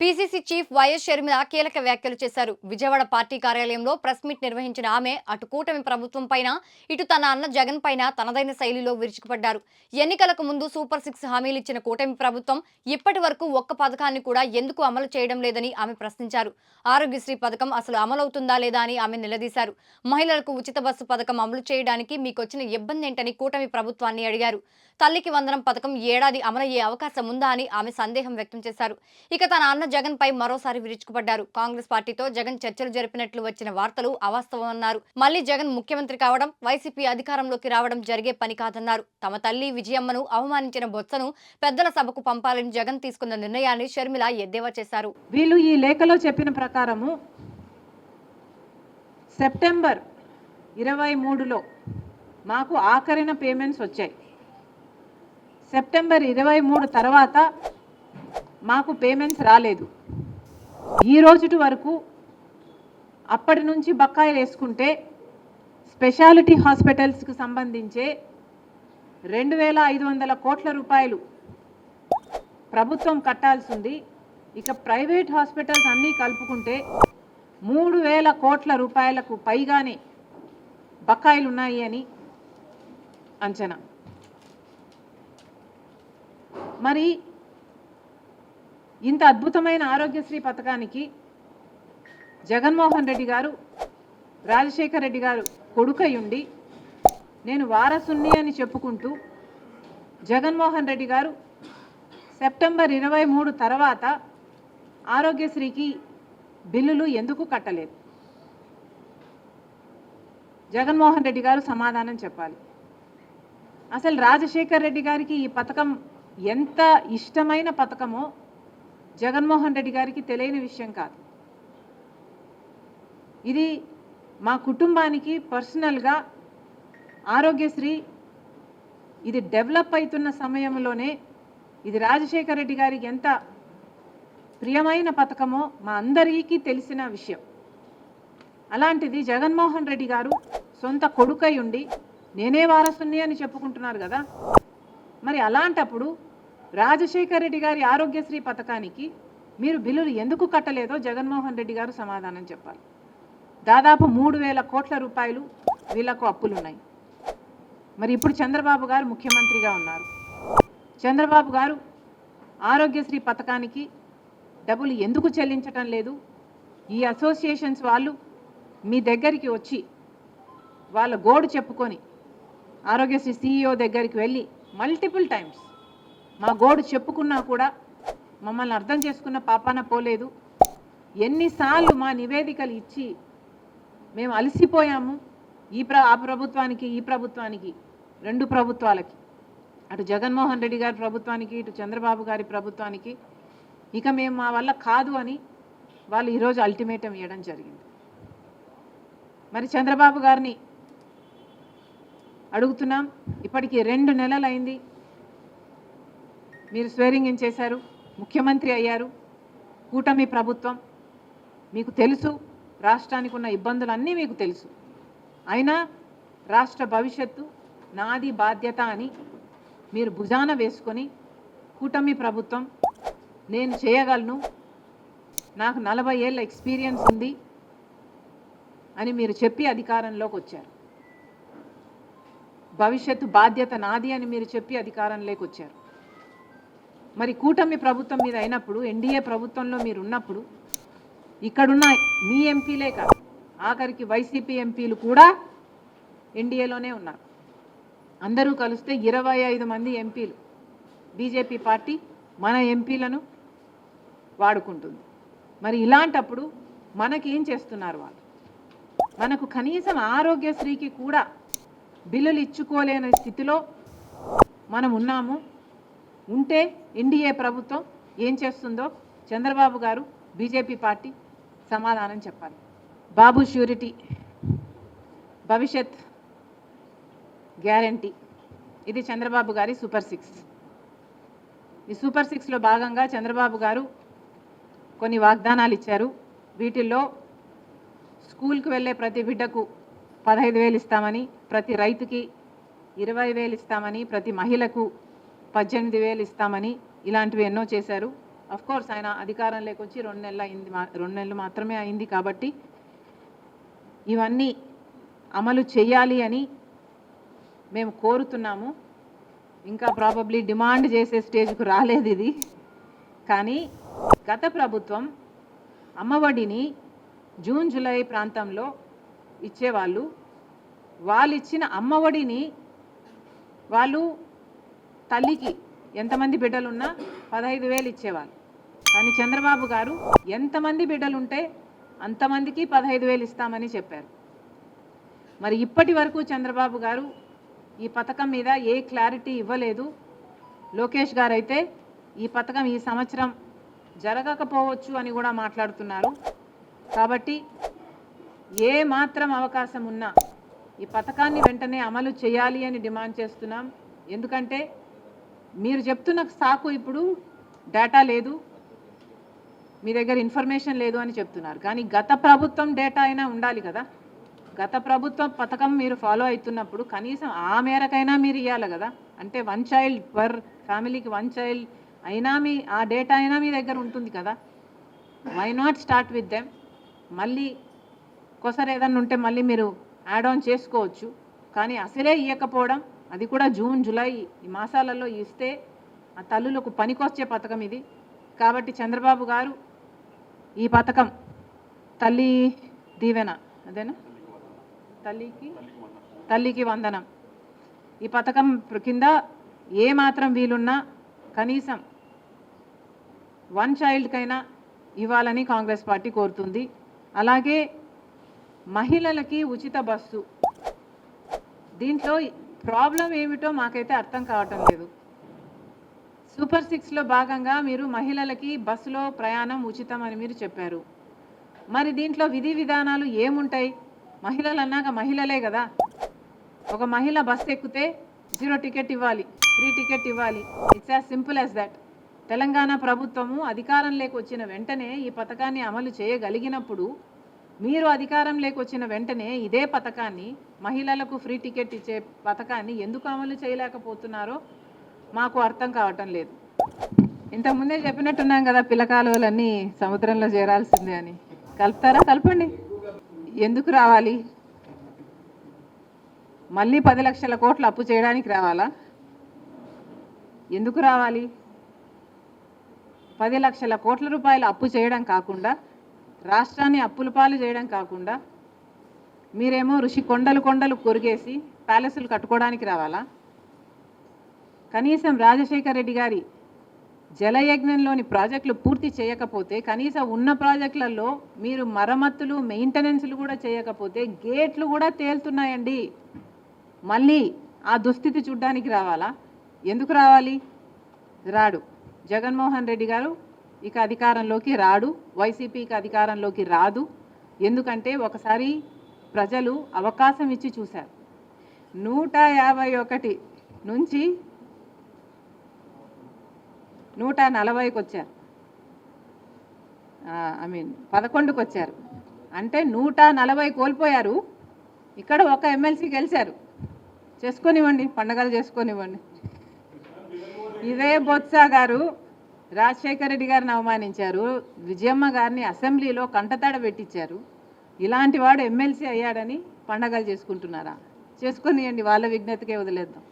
PCC chief YS Sharmila కీలక వ్యాఖ్యలు చేశారు. విజయవాడ పార్టీ కార్యాలయంలో ప్రెస్ మీట్ నిర్వహించిన ఆమె అటు కూటమి ప్రభుత్వం పైన ఇటు తన అన్న జగన్ పైన తనదైన శైలిలో విరుచుకుపడ్డారు. ఎన్నికలకు ముందు సూపర్ సిక్స్ హామీలు ఇచ్చిన కూటమి ప్రభుత్వం ఇప్పటి వరకు ఒక్క పథకాన్ని కూడా ఎందుకు అమలు చేయడం లేదని ఆమె ప్రశ్నించారు. ఆరోగ్యశ్రీ పథకం అసలు అమలవుతుందా లేదా అని ఆమె నిలదీశారు. మహిళలకు ఉచిత బస్సు పథకం అమలు చేయడానికి మీకొచ్చిన ఇబ్బంది ఏంటని కూటమి ప్రభుత్వాన్ని అడిగారు. తల్లికి వందనం పథకం ఏడాది అమలయ్యే అవకాశం ఉందా అని ఆమె సందేహం వ్యక్తం చేశారు. ఇక తన అన్న జగన్ పై మరోసారి విరుచుకుపడ్డారు. కాంగ్రెస్ పార్టీతో జగన్ చర్చలు జరిపినట్లు వచ్చిన వార్తలు అవాస్తవమన్నారు మళ్ళీ జగన్ ముఖ్యమంత్రి కావడం వైసీపీ అధికారంలోకి రావడం జరిగే పని కాదన్నారు. తమ తల్లి విజయమ్మను అవమానించిన బొత్సను పెద్దల సభకు పంపాలని జగన్ తీసుకున్న నిర్ణయాన్ని షర్మిల ఎద్దేవా చేశారు. వీళ్ళు ఈ లేఖలో చెప్పిన ప్రకారము సెప్టెంబర్ ఇరవై మూడులో మాకు ఆఖరిన పేమెంట్స్ వచ్చాయి. సెప్టెంబర్ ఇరవై మూడు తర్వాత మాకు పేమెంట్స్ రాలేదు. ఈ రోజుటి వరకు అప్పటి నుంచి బకాయిలు వేసుకుంటే స్పెషాలిటీ హాస్పిటల్స్కి సంబంధించే రెండు వేల ఐదు వందల కోట్ల రూపాయలు ప్రభుత్వం కట్టాల్సి ఉంది. ఇక ప్రైవేట్ హాస్పిటల్స్ అన్నీ కలుపుకుంటే మూడు వేల కోట్ల రూపాయలకు పైగానే బకాయిలు ఉన్నాయి అని అంచనా. మరి ఇంత అద్భుతమైన ఆరోగ్యశ్రీ పథకానికి జగన్మోహన్ రెడ్డి గారు రాజశేఖర్ రెడ్డి గారు కొడుకై ఉండి నేను వారసుని అని చెప్పుకుంటూ జగన్మోహన్ రెడ్డి గారు సెప్టెంబర్ ఇరవై మూడు తర్వాత ఆరోగ్యశ్రీకి బిల్లులు ఎందుకు కట్టలేదు? జగన్మోహన్ రెడ్డి గారు సమాధానం చెప్పాలి. అసలు రాజశేఖర్ రెడ్డి గారికి ఈ పథకం ఎంత ఇష్టమైన పథకమో జగన్మోహన్ రెడ్డి గారికి తెలియని విషయం కాదు. ఇది మా కుటుంబానికి పర్సనల్గా ఆరోగ్యశ్రీ ఇది డెవలప్ అవుతున్న సమయంలోనే ఇది రాజశేఖర రెడ్డి గారికి ఎంత ప్రియమైన పథకమో మా అందరికీ తెలిసిన విషయం. అలాంటిది జగన్మోహన్ రెడ్డి గారు సొంత కొడుకై ఉండి నేనే వారసుని అని చెప్పుకుంటున్నారు కదా. మరి అలాంటప్పుడు రాజశేఖర రెడ్డి గారి ఆరోగ్యశ్రీ పథకానికి మీరు బిల్లులు ఎందుకు కట్టలేదో జగన్మోహన్ రెడ్డి గారు సమాధానం చెప్పాలి. దాదాపు మూడు వేల కోట్ల రూపాయలు వీళ్ళకు అప్పులున్నాయి. మరి ఇప్పుడు చంద్రబాబు గారు ముఖ్యమంత్రిగా ఉన్నారు. చంద్రబాబు గారు ఆరోగ్యశ్రీ పథకానికి డబ్బులు ఎందుకు చెల్లించటం లేదు? ఈ అసోసియేషన్స్ వాళ్ళు మీ దగ్గరికి వచ్చి వాళ్ళ గోడు చెప్పుకొని ఆరోగ్యశ్రీ సీఈఓ దగ్గరికి వెళ్ళి మల్టిపుల్ టైమ్స్ మా గోడు చెప్పుకున్నా కూడా మమ్మల్ని అర్థం చేసుకున్న పాపాన పోలేదు. ఎన్నిసార్లు మా నివేదికలు ఇచ్చి మేము అలసిపోయాము ఈ ప్ర ఆ ప్రభుత్వానికి ఈ ప్రభుత్వానికి రెండు ప్రభుత్వాలకి. అటు జగన్మోహన్ రెడ్డి గారి ప్రభుత్వానికి ఇటు చంద్రబాబు గారి ప్రభుత్వానికి. ఇక మేము మా వల్ల కాదు అని వాళ్ళు ఈరోజు అల్టిమేటం ఇవ్వడం జరిగింది. మరి చంద్రబాబు గారిని అడుగుతున్నాం. ఇప్పటికి రెండు నెలలైంది. మీరు స్వేరింగ్ ఇన్ చేశారు? ముఖ్యమంత్రి అయ్యారు. కూటమి ప్రభుత్వం. మీకు తెలుసు రాష్ట్రానికి ఉన్న ఇబ్బందులన్నీ మీకు తెలుసు. అయినా రాష్ట్ర భవిష్యత్తు నాది బాధ్యత అని మీరు భుజాన వేసుకొని కూటమి ప్రభుత్వం నేను చేయగలను నాకు నలభై ఏళ్ళ ఎక్స్పీరియన్స్ ఉంది అని మీరు చెప్పి అధికారంలోకి వచ్చారు. భవిష్యత్తు బాధ్యత నాది అని మీరు చెప్పి అధికారంలోకి వచ్చారు. మరి కూటమి ప్రభుత్వం మీద అయినప్పుడు ఎన్డీఏ ప్రభుత్వంలో మీరు ఉన్నప్పుడు ఇక్కడున్న మీ ఎంపీలే కాదు ఆఖరికి వైసీపీ ఎంపీలు కూడా ఎన్డీఏలోనే ఉన్నారు. అందరూ కలిస్తే ఇరవై ఐదు మంది ఎంపీలు బీజేపీ పార్టీ మన ఎంపీలను వాడుకుంటుంది. మరి ఇలాంటప్పుడు మనకేం చేస్తున్నారు వాళ్ళు? మనకు కనీసం ఆరోగ్యశ్రీకి కూడా బిల్లులు ఇచ్చుకోలేని స్థితిలో మనం ఉన్నాము. ఉంటే ఎన్డీఏ ప్రభుత్వం ఏం చేస్తుందో చంద్రబాబు గారు బీజేపీ పార్టీ సమాధానం చెప్పాలి. బాబు ష్యూరిటీ భవిష్యత్ గ్యారంటీ. ఇది చంద్రబాబు గారి సూపర్ సిక్స్. ఈ సూపర్ సిక్స్లో భాగంగా చంద్రబాబు గారు కొన్ని వాగ్దానాలు ఇచ్చారు. వీటిల్లో స్కూల్కి వెళ్ళే ప్రతి బిడ్డకు పదహైదు వేలు ఇస్తామని ప్రతి రైతుకి ఇరవై వేలు ఇస్తామని ప్రతి మహిళకు పద్దెనిమిది వేలు ఇస్తామని ఇలాంటివి ఎన్నో చేశారు. అఫ్ కోర్స్ ఆయన అధికారం లేకొచ్చి రెండు నెలలు అయింది మా- రెండు నెలలు మాత్రమే అయింది కాబట్టి ఇవన్నీ అమలు చేయాలి అని మేము కోరుతున్నాము. ఇంకా ప్రాబబ్లీ డిమాండ్ చేసే స్టేజ్కు రాలేదు ఇది. కానీ గత ప్రభుత్వం అమ్మఒడిని జూన్ జూలై ప్రాంతంలో ఇచ్చేవాళ్ళు. వాళ్ళు ఇచ్చిన అమ్మఒడిని వాళ్ళు తల్లికి ఎంతమంది బిడ్డలున్నా పదహైదు వేలు ఇచ్చేవాళ్ళు. కానీ చంద్రబాబు గారు ఎంతమంది బిడ్డలుంటే అంతమందికి పదహైదు వేలు ఇస్తామని చెప్పారు. మరి ఇప్పటి వరకు చంద్రబాబు గారు ఈ పథకం మీద ఏ క్లారిటీ ఇవ్వలేదు. లోకేష్ గారు అయితే ఈ పథకం ఈ సంవత్సరం జరగకపోవచ్చు అని కూడా మాట్లాడుతున్నారు. కాబట్టి ఏ మాత్రం అవకాశం ఉన్నా ఈ పథకాన్ని వెంటనే అమలు చేయాలి అని డిమాండ్ చేస్తున్నాం. ఎందుకంటే మీరు చెప్తున్న సాకు ఇప్పుడు డేటా లేదు. మీ దగ్గర ఇన్ఫర్మేషన్ లేదు అని చెప్తున్నారు. కానీ గత ప్రభుత్వం డేటా అయినా ఉండాలి కదా. గత ప్రభుత్వ పథకం మీరు ఫాలో అవుతున్నప్పుడు కనీసం ఆ మేరకైనా మీరు ఇవ్వాలి కదా. అంటే వన్ చైల్డ్ పర్ ఫ్యామిలీకి వన్ చైల్డ్ అయినా మీ ఆ డేటా అయినా మీ దగ్గర ఉంటుంది కదా. Why not start with them మళ్ళీ కొసరు ఏదన్నా ఉంటే మళ్ళీ మీరు యాడ్ ఆన్ చేసుకోవచ్చు. కానీ అసలే ఇవ్వకపోవడం అది కూడా జూన్ జూలై ఈ మాసాలలో ఇస్తే ఆ తల్లులకు పనికొచ్చే పథకం ఇది. కాబట్టి చంద్రబాబు గారు ఈ పథకం తల్లి దీవెన అదేనా? తల్లికి తల్లికి వందనం. ఈ పథకం కింద ఏ మాత్రం వీలున్నా కనీసం వన్ చైల్డ్కైనా ఇవ్వాలని కాంగ్రెస్ పార్టీ కోరుతుంది. అలాగే మహిళలకి ఉచిత బస్సు. దీంట్లో ప్రాబ్లం ఏమిటో మాకైతే అర్థం కావటం లేదు. సూపర్ సిక్స్లో భాగంగా మీరు మహిళలకి బస్సులో ప్రయాణం ఉచితం అని మీరు చెప్పారు. మరి దీంట్లో విధి విధానాలు ఏముంటాయి? మహిళలు అన్నాక మహిళలే కదా. ఒక మహిళ బస్సు ఎక్కితే జీరో టికెట్ ఇవ్వాలి ఫ్రీ టికెట్ ఇవ్వాలి. It's as simple as that. Telangana ప్రభుత్వము అధికారంలోకి వచ్చిన వెంటనే ఈ పథకాన్ని అమలు చేయగలిగినప్పుడు మీరు అధికారంలోకి వచ్చిన వెంటనే ఇదే పథకాన్ని మహిళలకు ఫ్రీ టికెట్ ఇచ్చే పథకాన్ని ఎందుకు అమలు చేయలేకపోతున్నారో మాకు అర్థం కావటం లేదు. ఇంతకుముందే చెప్పినట్టున్నాం కదా పిల్లకాలువలన్నీ సముద్రంలో చేరాల్సిందే అని. కలుపుతారా? కలపండి. ఎందుకు రావాలి? మళ్ళీ పది లక్షల కోట్లు అప్పు చేయడానికి రావాలా? ఎందుకు రావాలి? పది లక్షల కోట్ల రూపాయలు అప్పు చేయడం కాకుండా రాష్ట్రాన్ని అప్పుల పాలు చేయడం కాకుండా మీరేమో ఋషి కొండలు కొండలు కొరిగేసి ప్యాలెస్లు కట్టుకోవడానికి రావాలా? కనీసం రాజశేఖర రెడ్డి గారి జలయజ్ఞంలోని ప్రాజెక్టులు పూర్తి చేయకపోతే కనీసం ఉన్న ప్రాజెక్టులలో మీరు మరమ్మతులు మెయింటెనెన్స్లు కూడా చేయకపోతే గేట్లు కూడా తేలుతున్నాయండి. మళ్ళీ ఆ దుస్థితి చూడ్డానికి రావాలా? ఎందుకు రావాలి? రాడు. జగన్మోహన్ రెడ్డి గారు ఇక అధికారంలోకి రాడు వైసీపీకి అధికారంలోకి రాదు. ఎందుకంటే ఒకసారి ప్రజలు అవకాశం ఇచ్చి చూశారు. నూట యాభై ఒకటి నుంచి నూట నలభైకి వచ్చారు. ఐ మీన్ పదకొండుకి వచ్చారు. అంటే నూట నలభై కోల్పోయారు. ఇక్కడ ఒక ఎమ్మెల్సీ గెలిచారు. చేసుకొనివ్వండి పండగలు చేసుకొనివ్వండి. ఇదే బొత్స గారు రాజశేఖర రెడ్డి గారిని అవమానించారు. విజయమ్మ గారిని అసెంబ్లీలో కంటతాడ పెట్టించారు. ఇలాంటి వాడు ఎమ్మెల్సీ అయ్యాడని పండగలు చేసుకుంటున్నారా? చేసుకొనియండి వాళ్ళ విజ్ఞతకే వదిలేద్దాం.